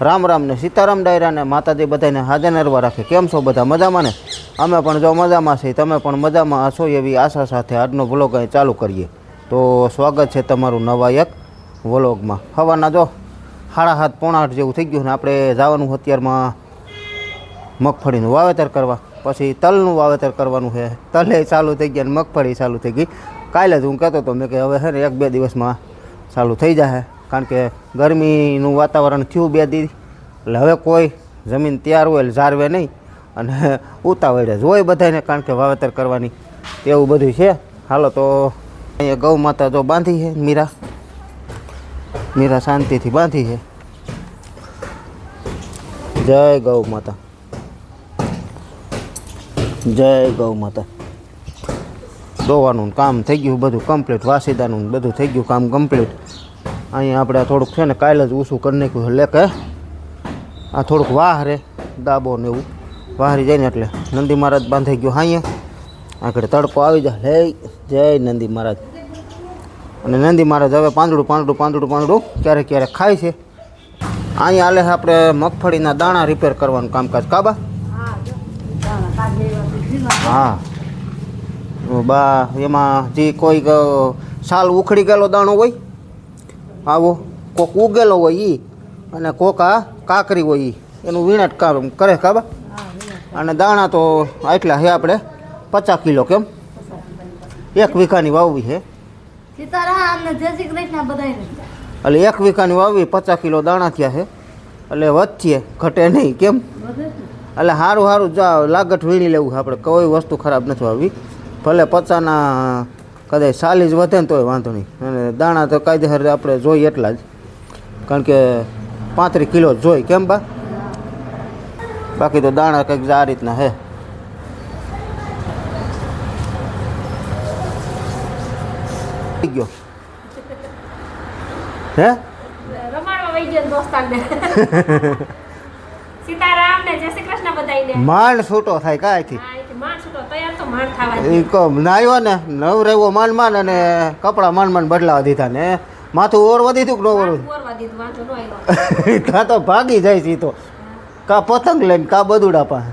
રામ રામ ને સીતારામ ડાયરા ને માતાજી બધાને હાજર નરવા રાખે. કેમ છો બધા મજામાં ને? અમે પણ જો મજામાં છીએ, તમે પણ મજામાં હશો એવી આશા સાથે આજનો વ્લોગ અહીં ચાલુ કરીએ. તો સ્વાગત છે તમારું નવા એક વ્લોગમાં હવાના જો સાડા હાથ પોણા આઠ જેવું થઈ ગયું ને, આપણે જવાનું અત્યારમાં મગફળીનું વાવેતર કરવા. પછી તલનું વાવેતર કરવાનું છે. તલે ચાલુ થઈ ગયા ને મગફળી ચાલુ થઈ ગઈ. કાલે જ હું કહેતો હતો મેં કે હવે છે ને, એક બે દિવસમાં ચાલુ થઈ જશે કારણ કે ગરમીનું વાતાવરણ થયું બે દી. એટલે હવે કોઈ જમીન તૈયાર હોય એટલે ઝારવે નહીં. અને ઉતાવળે જ હોય બધાને કારણ કે વાવેતર કરવાની એવું બધું છે. હાલો તો અહીંયા ગૌ માતા જો બાંધી છે, મીરા. મીરા શાંતિથી બાંધી છે. જય ગૌ માતા. જય ગૌ માતા. દોવાનું કામ થઈ ગયું, બધું કમ્પ્લીટ વાસીદાનું બધું થઈ ગયું, કામ કમ્પ્લીટ અહીંયા આપણે થોડુંક છે ને કાલે જ ઊંચું કરી નાખ્યું એટલે કે, આ થોડુંક વાહ રે, દાબો ને એવું. વાહરી જાય ને એટલે. નંદી મહારાજ બાંધાઈ ગયો અહીંયા. આગળ તડકો આવી જાય. હે, જય નંદી મહારાજ. અને નંદી મહારાજ હવે પાંદડું પાંદડું પાંદડું પાંદડું ક્યારેક ક્યારેક ખાય છે. અહીંયા હાલે આપણે મગફળીના દાણા રિપેર કરવાનું કામકાજ. કાબા હા. બા, એમાં જે કોઈ સાલ ઉખડી ગયેલો દાણો હોય આવો કોક ઉગેલો હોય એ અને કોક આ કાકરી હોય એ એનું વીણાટ કામ કરે કાબા અને દાણા તો આટલા છે આપણે પચાસ કિલો કેમ? એક વીઘાની વાવવી છે એટલે એક વીઘાની વાવવી પચાસ કિલો દાણા થયા છે એટલે વધશે ઘટે નહીં કેમ? એટલે સારું સારું જા લાગટ વીણી લેવું છે આપણે કોઈ વસ્તુ ખરાબ નથી આવી ભલે પચાના કદાચ ચાલીસ વધે ને તોય વાંધો નહીં. અને દાણા તો કાયદેસર આપણે જોઈએ એટલા જ. કારણ કે પાંત્રીસ કિલો જોઈ કેમ બા? બાકી તો દાણા કંઈક આ રીતના હે. ગયો. હે? માંડ છૂટો થાય કાંઈથી. એ કહો નાયો ને નવ રહેવો માન માન અને કપડાં માન માન બદલાવા દીધા ને. માથું ઓરવા દીધું કે ન વાંધો આવ્યો. કાં તો ભાગી જાય છે તો. કા પતંગ લઈને કા બદુડા પાસે?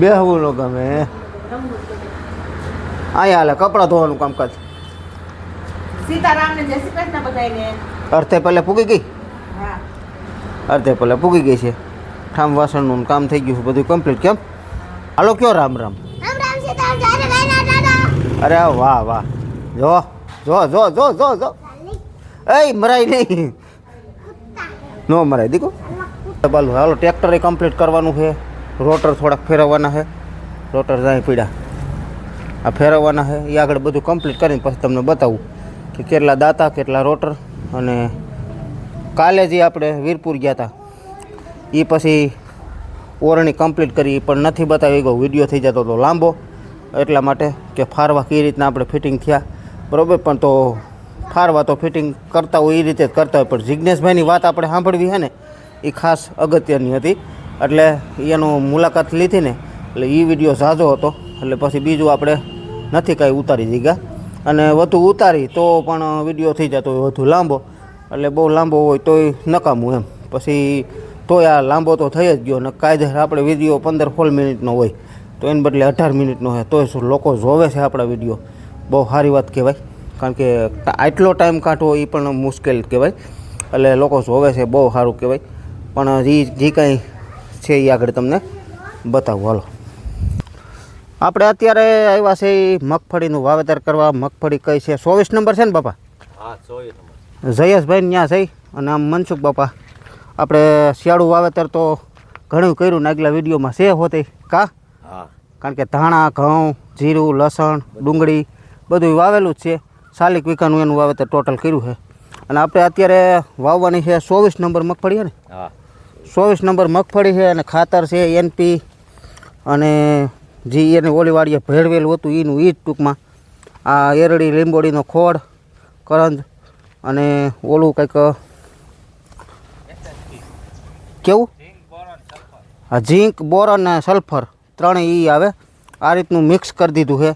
બેહવું ન ગમે. અહીંયા હાલે કપડાં ધોવાનું કામકાજ સીતારામ ને જય શ્રી કૃષ્ણ બધાને અર્થે પહેલે પૂગી ગઈ? અર્ધે પહેલે પૂગી ગઈ છે. ઠામ વાસણનું કામ થઈ ગયું છે બધું કમ્પ્લીટ કેમ? હાલો કયો રામ રામ? અરે વાહ વાહ. જો જો જો જો જો જો. એ મરાય નહીં. નો મરાય દીકો બાલું હાલો ટ્રેક્ટરે કમ્પ્લીટ કરવાનું છે. રોટર થોડાક ફેરવવાના છે. રોટર જાય પીડા. આ ફેરવવાના છે. એ આગળ બધું કમ્પ્લીટ કરીને પછી તમને બતાવું કે કેટલા દાતા કેટલા રોટર અને કાલે જે આપણે વીરપુર ગયા હતા એ પછી ઓરણી કમ્પ્લીટ કરી પણ નથી બતાવી ગયો. વીડિયો થઈ જતો હતો લાંબો. એટલા માટે કે ફારવા કઈ રીતના આપણે ફિટિંગ થયા. બરાબર? પણ તો ફારવા તો ફિટિંગ કરતા હોય એ રીતે જ કરતા હોય. પણ જિજ્ઞેશભાઈની વાત આપણે સાંભળવી છે ને એ ખાસ અગત્યની હતી. એટલે એનું મુલાકાત લીધી ને, એટલે એ વીડિયો ઝાઝો હતો. એટલે પછી બીજું આપણે નથી કાંઈ ઉતારી દીધા. અને વધુ ઉતારી તો પણ વીડિયો થઈ જતો હોય વધુ લાંબો. એટલે બહુ લાંબો હોય તોય નકામું એમ. પછી તોય આ લાંબો તો થઈ જ ગયો ને કાયદેસર આપણે વીડિયો પંદર સોળ મિનિટનો હોય તો એને બદલે અઢાર મિનિટનો હોય તોય લોકો જોવે છે આપણા વીડિયો બહુ સારી વાત કહેવાય કારણ કે આટલો ટાઈમ કાઢવો એ પણ મુશ્કેલ કહેવાય એટલે લોકો જોવે છે બહુ સારું કહેવાય. પણ જે જે કાંઈ છે એ આગળ તમને બતાવું હાલો. આપણે અત્યારે આવ્યા છે એ મગફળીનું વાવેતર કરવા મગફળી કઈ છે? ચોવીસ નંબર છે ને બાપા? જયેશભાઈ ત્યાં છે અને આમ મનસુખ બાપા. આપણે શિયાળું વાવેતર તો ઘણું કર્યું ને આગલા વિડીયોમાં છે હોતી. કા? કારણ કે ધાણા ઘઉં જીરું લસણ ડુંગળી બધું વાવેલું જ છે. સાલિક વિકાનું એનું વાવેતર ટોટલ કર્યું છે. અને આપણે અત્યારે વાવવાની છે ચોવીસ નંબર મગફળી ને? ચોવીસ નંબર મગફળી છે અને ખાતર છે એનપી અને જે એને ઓલીવાડીએ ભેળવેલું હતું એનું એ જ ટૂંકમાં. આ એરડી લીંબોડીનો ખોળ કરંજ અને ઓલું કંઈક કેવું? હા ઝીંક બોરન અને સલ્ફર ત્રણેય એ આવે. આ રીતનું મિક્સ કરી દીધું છે.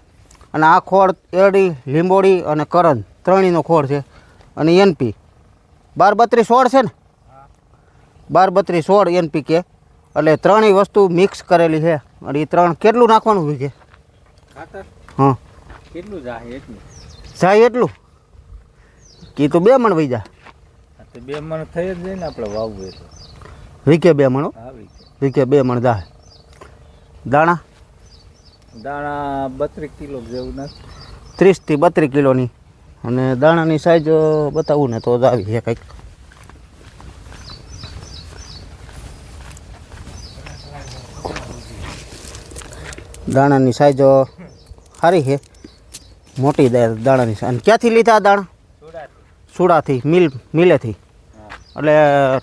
અને આ ખોળ એરડી લીંબોડી અને કરન ત્રણેયનો ખોળ છે. અને એનપી બાર બત્રીસ સોળ છે ને? બાર બત્રીસ સોળ એનપીકે એટલે ત્રણેય વસ્તુ મિક્સ કરેલી છે. અને એ ત્રણ કેટલું નાખવાનું હોય છે? હા. કેટલું જાય એટલું? જાય એટલું? કે તો બે મણ વહી જાય. બે મણ થઈ જ જાય ને આપણે વાવવું એટલે વીકે બે મણો? વીકે. બે મણ દાય દાણા? દાણા બત્રીસ કિલો જેવું નથી. ત્રીસથી બત્રીસ કિલોની. અને દાણાની સાઈઝ બતાવું ને તો જ આવી છે કંઈક. દાણાની સાઈઝ સારી છે. મોટી દાણાની. અને ક્યાંથી લીધા દાણા? સુડાથી મિલ મિલેથી. એટલે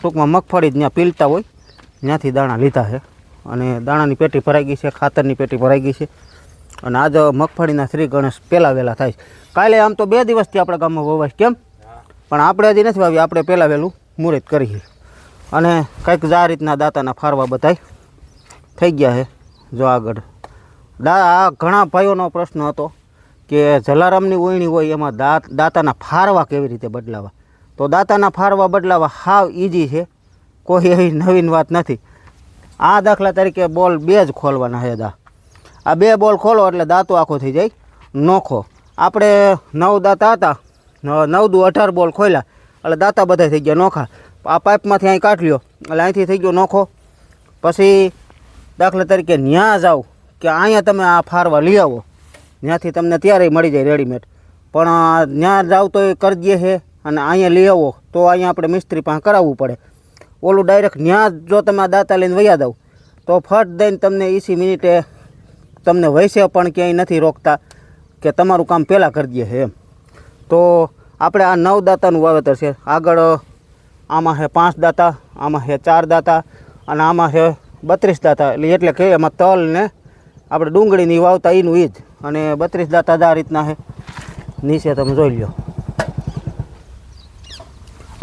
ટૂંકમાં મગફળી જ ત્યાં પીલતા હોય. ત્યાંથી દાણા લીધા છે. અને દાણાની પેટી ભરાઈ ગઈ છે, ખાતરની પેટી ભરાઈ ગઈ છે. અને આજ મગફળીના શ્રી ગણેશ પહેલાં વહેલા થાય છે. કાલે આમ તો બે દિવસથી આપણા ગામમાં વવાય કેમ? પણ આપણે હજી નથી વાવી આપણે પહેલાં વહેલું મુહૂર્ત કરીએ અને કંઈક આ રીતના દાતાના ફારવા બધાય થઈ ગયા છે, જો આગળ. દા, આ ઘણા ભાઈઓનો પ્રશ્ન હતો કે જલારામની ઓયણી હોય એમાં દાંત દાતાના ફારવા કેવી રીતે બદલાવા? તો દાતાના ફારવા બદલાવા હાવ ઇઝી છે. કોઈ એવી નવીન વાત નથી. આ દાખલા તરીકે બોલ બે જ ખોલવાના છે દા. આ બે બોલ ખોલો એટલે દાંતો આખો થઈ જાય. નોખો. આપણે નવ દાંતા હતા. નવ દુ અઢાર બોલ ખોલ્યા. એટલે દાંતા બધા થઈ ગયા નોખા. આ પાઇપમાંથી અહીં કાઢ લ્યો એટલે અહીંથી થઈ ગયો નોખો. પછી દાખલા તરીકે ન્યા જાઓ કે અહીંયા તમે આ ફારવા લઈ આવો. ત્યાંથી તમને ત્યારે મળી જાય રેડીમેડ પણ ત્યાં જાવ તો એ કરી છે. અને અહીંયા લઈ આવો. તો અહીંયા આપણે મિસ્ત્રી પાસે કરાવવું પડે. ઓલું ડાયરેક્ટ ત્યાં જો તમે આ દાતા લઈને વયા દઉં તો ફટ દઈને તમને એસી મિનિટે તમને વૈસે પણ ક્યાંય નથી રોકતા કે તમારું કામ પહેલાં કરી દે એમ. તો આપણે આ નવ દાતાનું વાવેતર છે. આગળ આમાં છે પાંચ દાતા, આમાં છે ચાર દાતા અને આમાં છે બત્રીસ દાતા. એટલે એટલે કે એમાં તલ ને આપણે ડુંગળીની વાવતા એનું એ જ. અને બત્રીસ દાતા આ રીતના છે. નીચે તમે જોઈ લો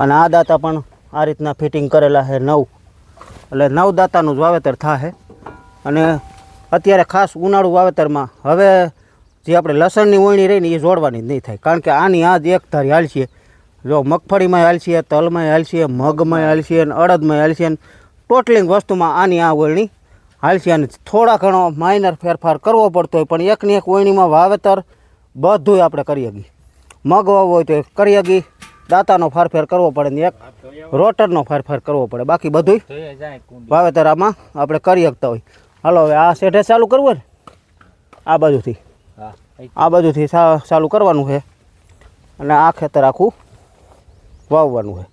અને આ દાતા પણ આ રીતના ફિટિંગ કરેલા છે નવ. એટલે નવ દાતાનું જ વાવેતર થાય અને અત્યારે ખાસ ઉનાળુ વાવેતરમાં હવે જે આપણે લસણની ઓળણી રહી ને એ જોડવાની જ નહીં થાય. કારણ કે આની આ જ એક ધારી હાલશે. જો મગફળીમાં હાલશે, તલમાં હાલશે, મગમાં હાલશે અને અડદમાં હાલશે અને ટોટલિંગ વસ્તુમાં આની આ ઓળણી હાલશે. અને થોડા ઘણો માઇનર ફેરફાર કરવો પડતો હોય, પણ એકની એક ઓળણીમાં વાવેતર બધુંય આપણે કરી શકીએ. મગ વાવવો હોય તો કરી શકીએ. દાંતાનો ફારફેર કરવો પડે ને એક રોટરનો ફેરફાર કરવો પડે. બાકી જોઈએ વાવેતર આમાં આપણે કરી શકતા હોય. હાલો હવે આ શેઠે ચાલુ કરવું ને? આ બાજુથી. આ બાજુથી ચાલુ કરવાનું છે. અને આ ખેતર આખું વાવવાનું છે.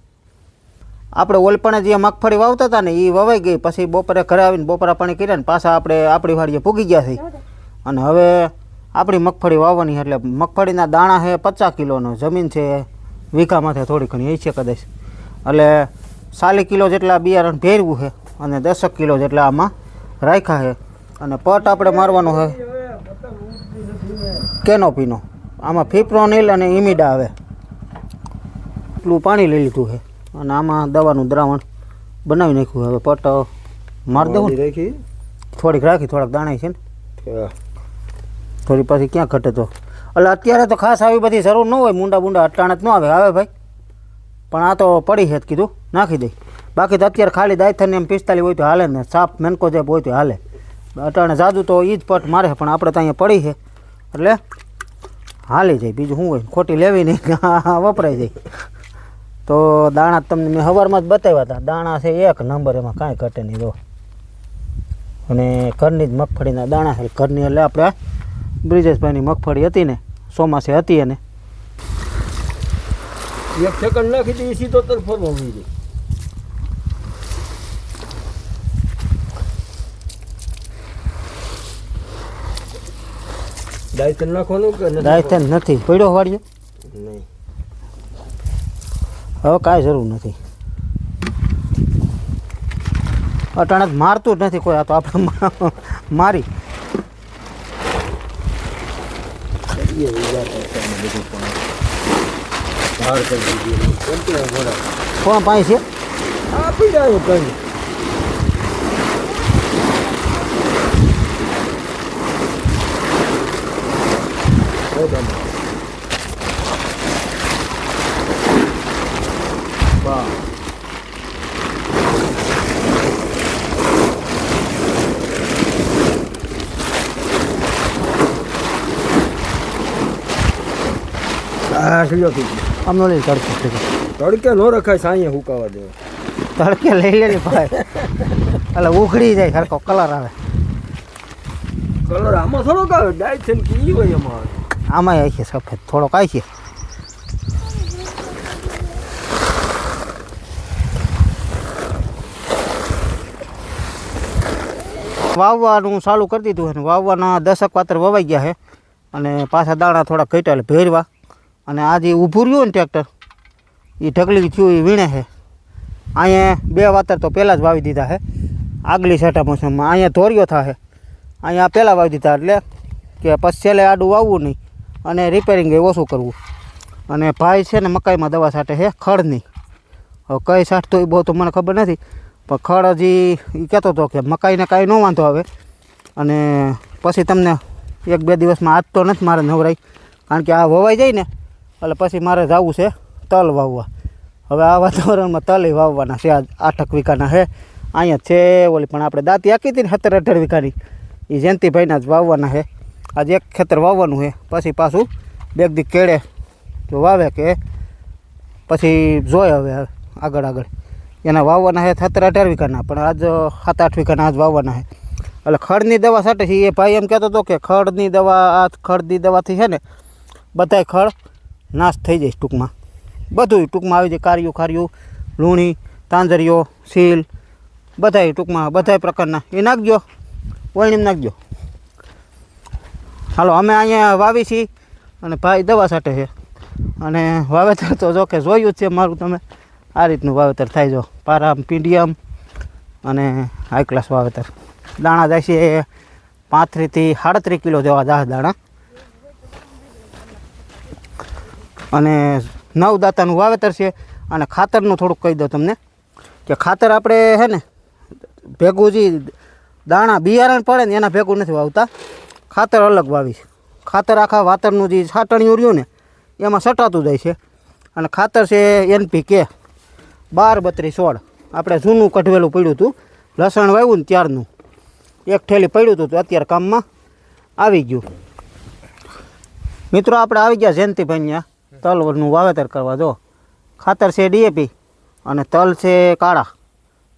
આપણે ઓલપણે જે મગફળી વાવતા હતા ને એ વવાઈ ગઈ. પછી બપોરે ઘરે આવીને બપોરા પાણી કર્યા ને પાછા આપણે આપણી વાડીએ પૂગી ગયા છે અને હવે આપણી મગફળી વાવવાની એટલે મગફળીના દાણા છે પચાસ કિલોનો જમીન છે વીઘામાંથી થોડી ઘણી છે કદાચ. એટલે સાલી કિલો જેટલા બિયારણ ભેરવું છે અને દસક કિલો જેટલા આમાં રાખ્યા છે. અને પટ આપણે મારવાનો છે કેનોપીનો. આમાં ફિપ્રોનિલ અને ઇમિડા આવે. એટલું પાણી લઈ લીધું છે. અને આમાં દવાનું દ્રાવણ બનાવી નાખ્યું હવે પટ મારી દઉં? રાખી થોડીક રાખી થોડાક દાણા છે ને. થોડી પાછી ક્યાં ઘટે તો? એટલે અત્યારે તો ખાસ આવી બધી જરૂર ન હોય, મુંડા બુંડા અટાણે ન આવે. આવે ભાઈ. પણ આ તો પડી છે કીધું. નાખી દઈ બાકી તો અત્યારે ખાલી દાયથન એમ પિસ્તાલી હોય તો હાલે ને, સાપ મેનકો જેપ હોય તો હાલે. અટાણે જાદુ તો એ જ પટ મારે, પણ આપણે તો અહીંયા પડી છે. એટલે હાલી જાય. બીજું શું હોય? ખોટી લેવી નહીં. વપરાઈ જાય. તો દાણા તમને મેં સવારમાં જ બતાવ્યા હતા. દાણા છે એક નંબર, એમાં કાંઈ ઘટે નહીં. તો અને ઘરની જ મગફળીના દાણા છે. ઘરની એટલે આપણે બ્રિજેશભાઈની મગફળી હતી ને ચોમાસે હતી એને. એક સેકન્ડ નાખી દઈએ સીધો તરફ ઊભી જાય ડાયસન નાખવાનું કે ડાયથન નથી. પડ્યો વાળ્યો નહીં. હવે કાંઈ જરૂર નથી. અટાણક મારતું જ નથી કોઈ આ તો આપણે મા- પણ ધાર કરી દીધી કેમ કે કોણ પાસે આપી જાય કઈ? લ્યો થઈ આમ નો લઈ તડકે થઈ ગયો. તડકે નો રખાય સાંઈએ હુકાવા દેવો. તડકે લઈ લે ને ભાઈ. એટલે ઉખડી જાય સરખો કલર આવે. કલર આમાં થોડોક આવે ડાય છે કે ઈ હોય એમાં. આમાં આવી છે સફેદ થોડોક આવી છે. વાવવાનું ચાલુ કરી દીધું છે વાવવાના દસક પાત્ર વવાઈ ગયા છે. અને પાછા દાણા થોડા ઘટ્યા એટલે ભેરવા. અને આ જે ઊભું રહ્યું ને ટ્રેક્ટર એ ઢગલી થયું એ વીણે છે. અહીંયા બે વાતર તો પહેલાં જ વાવી દીધા છે. આગલી છઠ્ઠા મોસમમાં અહીંયા ધોરિયો થશે અહીંયા પહેલાં વાવી દીધા એટલે કે પછી છેલ્લે આડું વાવવું નહીં અને રિપેરિંગ એ ઓછું કરવું. અને ભાઈ છે ને મકાઈમાં દવા છાંટે છે, ખડની. હવે કઈ છાંટતો એ બહુ તો મને ખબર નથી, પણ ખડ હજી એ કહેતો હતો કે મકાઈને કાંઈ ન વાંધો આવે. અને પછી તમને એક બે દિવસમાં આજ તો નથી મારે નવરાઈ, કારણ કે આ વવાઈ જાય ને એટલે પછી મારે જવું છે તલ વાવવા. હવે આ વાતાવરણમાં તલ વાવવાના છે. આજ આઠક વીઘાના છે. અહીંયા છે ઓલી, પણ આપણે દાંતી આંકી હતી ને સત્તર અઢાર વીઘાની. એ જયંતિભાઈના જ વાવવાના છે. આજે એક ખેતર વાવવાનું છે. પછી પાછું બેગ દી કેળે જો વાવે કે પછી જોઈ હવે આગળ આગળ. એના વાવવાના છે સત્તર અઢાર વીઘાના, પણ આજ સાત આઠ વીઘાના આજ વાવવાના છે. એટલે ખડની દવા સાથે છે. એ ભાઈ એમ કહેતો હતો કે ખડની દવા, આ ખડની દવાથી છે ને, બધાય ખડ નાશ થઈ જાય ટૂંકમાં. બધું ટૂંકમાં આવી જાય. કાર્યું ખાર્યું લૂણી, તાંજરીઓ સીલ બધાય ટૂંકમાં, બધાય પ્રકારના. એ નાખજો. વળણીમાં નાખજો. હાલો, અમે અહીંયા વાવી છીએ અને ભાઈ દવા સાટે છે. અને વાવેતર તો જો કે જોયું જ છે મારું તમે. આ રીતનું વાવેતર થાય જો. પારામ, પીંડિયમ અને હાઈ ક્લાસ વાવેતર. દાણા જાય છે પાંત્રીસથી સાડત્રીસ કિલો જેવા દસ દાણા. અને નવદાતાનું વાવેતર છે. અને ખાતરનું થોડુંક કહી દઉં તમને કે ખાતર આપણે છે ને ભેગું જે દાણા બિયારણ પડે ને એના ભેગું નથી વાવતા. ખાતર અલગ વાવી ખાતર આખા વાતરનું જે છાટણિયું રહ્યું ને એમાં સટાતું જાય છે. અને ખાતર છે એનપીકે બાર બત્રીસ સોળ. આપણે જૂનું કઢવેલું પડ્યું હતું. લસણ વાવ્યું ને ત્યારનું. એક ઠેલી પડ્યું હતું તો અત્યારે કામમાં આવી ગયું. મિત્રો, આપણે આવી ગયા જયંતિભાઈ ત્યાં તલનું વાવેતર કરવા જો. ખાતર છે ડીએપી અને તલ છે કાળા.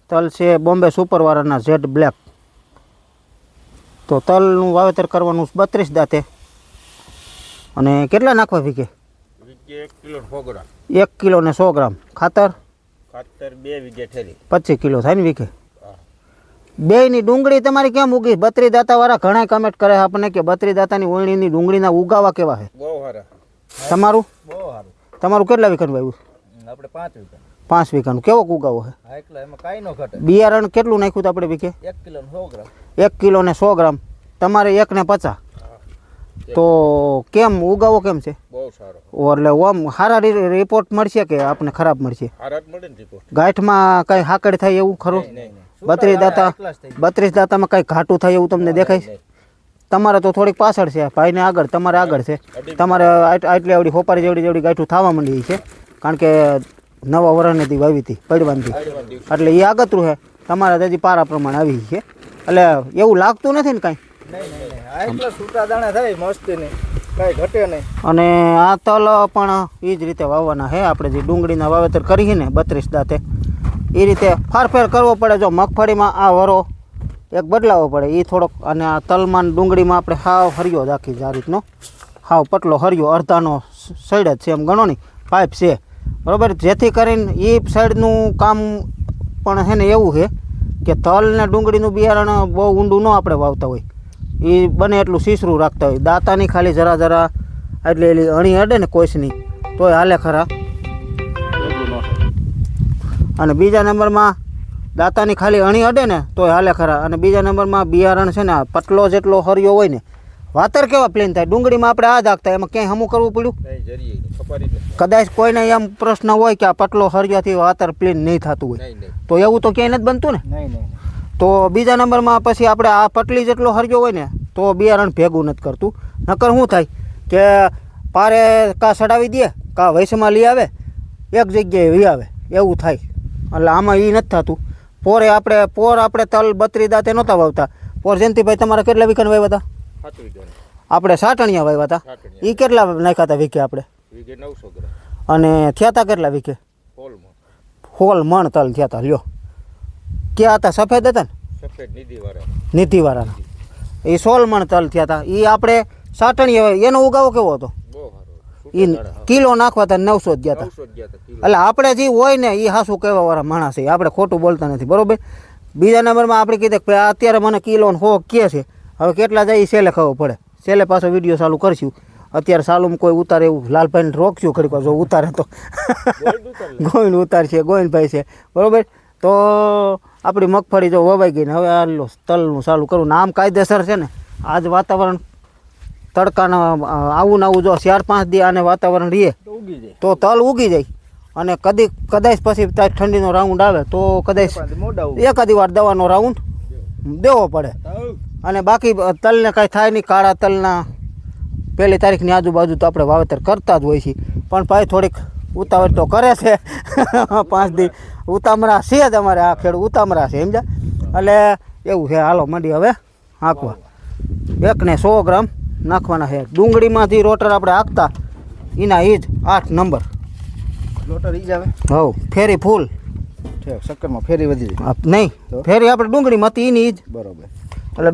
તલ છે બોમ્બે સુપરવાળાના ઝેડ બ્લેક. તો તલનું વાવેતર કરવાનું બત્રીસ દાંતે. અને કેટલા નાખવા વીઘે? એક કિલો એક કિલો ને સો ગ્રામ. ખાતર? ખાતર બે વીઘે ઠેલી પચીસ કિલો થાય ને વીઘે? બેયની ડુંગળી તમારી કેમ ઉગી? બત્રી દાતાવાળા ઘણા કમેન્ટ કરે આપણને કે બત્રી દાતાની ઓળણીની ડુંગળીના ઉગાવા કેવા છે? બહુ સારા. તમારું? તમારું કેટલા વીઘાનું વાવ્યું આપણે પાંચ વીઘા પાંચ વીઘાનું. કેવો ઉગાવો છે? એમાં કાંઈ ન ઘટે. બિયારણ કેટલું નાખ્યું હતું આપણે વીઘે? એક કિલો સો ગ્રામ. એક કિલો ને સો ગ્રામ. તમારે એક ને પચાસ. તો કેમ ઉગાવો કેમ છે? બહુ સારો. એટલે ઓમ સારા રિપોર્ટ મળશે કે આપણે ખરાબ મળશે? ગાંઠમાં કઈ હાકડ થાય એવું ખરું? બત્રીસ દાતા બત્રીસ દાતામાં કઈ ઘાટું થાય એવું તમને દેખાય છે? તમારે તો થોડીક પાછળ છે. ભાઈને આગળ, તમારે આગળ છે. તમારે આટલી આવડી હોપારી જેવડી જેવડી ગાંઠું થવા માંડી છે. કારણ કે નવા વરણથી વાવી હતી પડવાની એટલે એ આગતરું છે તમારે હજી પારા પ્રમાણે આવી છે. એટલે એવું લાગતું નથી ને કાંઈ? અને આ તલ પણ એ જ રીતે વાવવાના છે આપણે જે ડુંગળીના વાવેતર કરીએ ને, બત્રીસ દાંતે એ રીતે ફારફેર કરવો પડે જો મગફળીમાં આ વરો એક બદલાવો પડે. એ થોડોક અને આ તલમાં ડુંગળીમાં આપણે હાવ હરિયો જ આખી આ રીતનો. હાવ પટલો હરિયો અડધાનો સાઈડ જ છે એમ ગણો ને. પાઇપ છે. બરાબર? જેથી કરીને એ સાઈડનું કામ પણ છે ને એવું છે કે તલ ને ડુંગળીનું બિયારણ બહુ ઊંડું ન આપણે વાવતા હોય. એ બને એટલું સીસરું રાખતા હોય. દાંતાની ખાલી જરા જરા એટલે એલી અણી અડે ને કોઈસની તોય હાલે ખરા. અને બીજા નંબરમાં દાંતાની ખાલી અણી અડે ને તોય હાલે ખરા. અને બીજા નંબરમાં બિયારણ છે ને આ પટલો જેટલો હરિયો હોય ને વાતર કેવા પ્લેન થાય? ડુંગળીમાં આપણે આ દાખતા એમાં ક્યાંય હમું કરવું પડ્યું? કદાચ કોઈને એમ પ્રશ્ન હોય કે આ પટલો હરિયાથી વાતર પ્લેન નહીં થતું હોય. નહીં નહીં. તો એવું તો ક્યાંય નથી બનતું ને? નહીં નહીં તો બીજા નંબરમાં પછી આપણે આ પટલી જેટલો હરિયો હોય ને તો બિયારણ ભેગું નથી કરતું. નકર શું થાય કે પારે કા સડાવી દે કા વૈશમાં લઈ આવે એક જગ્યાએ વી આવે એવું થાય. એટલે આમાં એ નથી થતું. પોરે આપણે પોર આપણે તલ બત્રી દાંતે નહોતા વાવતા. પોર જયંતિભાઈ તમારે કેટલા વીઘાના વાવ્યા હતા? આપણે સાટણિયા વાવ્યા હતા. એ કેટલા નાખ્યા હતા વીઘે આપણે? અને થયા હતા કેટલા વીઘે? હોલ મણ. તલ થયા હતા લ્યો. ક્યાં હતા? સફેદ હતા ને? સફેદ નીતિવાળાના એ સોલ મણ તલ થયા હતા એ આપણે સાટણી એનો ઉગાવો કેવો હતો? એ કિલો નાખવા તા. નવસો જ ગયા હતા હતા એટલે આપણે જે હોય ને એ હાસું કહેવા વાળા માણસ છે. આપણે ખોટું બોલતા નથી. બરોબર? બીજા નંબરમાં આપણે કીધે કે અત્યારે મને કિલો ને હો કે છે. હવે કેટલા જાય એ સેલે ખબર પડે. સેલે પાછો વીડિયો ચાલુ કરશું. અત્યારે સાલુમાં કોઈ ઉતારે એવું. લાલભાઈને રોકશું ખરી પાછો જો ઉતારે તો. ગોવિંદ ઉતાર. છે ગોવિંદ ગોવિંદભાઈ છે. બરોબર? તો આપણી મગફળી જો વવાઈ ગઈ ને હવે આ તલનું ચાલુ કરવું નામ આમ કાયદેસર છે ને. આજ વાતાવરણ તડકાના આવું ને આવું જો ચાર પાંચ દી આને વાતાવરણ રહીએ તો ઉગી જાય. તો તલ ઉગી જાય. અને કદી કદાચ પછી ઠંડીનો રાઉન્ડ આવે તો કદાચ એકાદી વાર દવાનો રાઉન્ડ દેવો પડે. અને બાકી તલને કાંઈ થાય નહીં કાળા તલના પહેલી તારીખની આજુબાજુ તો આપણે વાવેતર કરતા જ હોય છે પણ ભાઈ થોડીક ઉતાવળ તો કરે છે. પાંચ દી. ઉતામરા છે જ અમારે આ ખેડ ઉતામરા છે સમજા એટલે એવું છે. હાલો મંડી હવે હાંકવા. એકને સો ગ્રામ. નાખવાના છે. ડુંગળીમાંથી રોટર આપણે હાંકતા એના એ જ આઠ નંબર. રોટર ઈ જ આવે? હવ ફેરી ફૂલ. ઠેક શક્કરમાં ફેરી વધી જાય. નહીં ફેરી આપણે ડુંગળીમાંથી એની જ. બરોબર. એટલે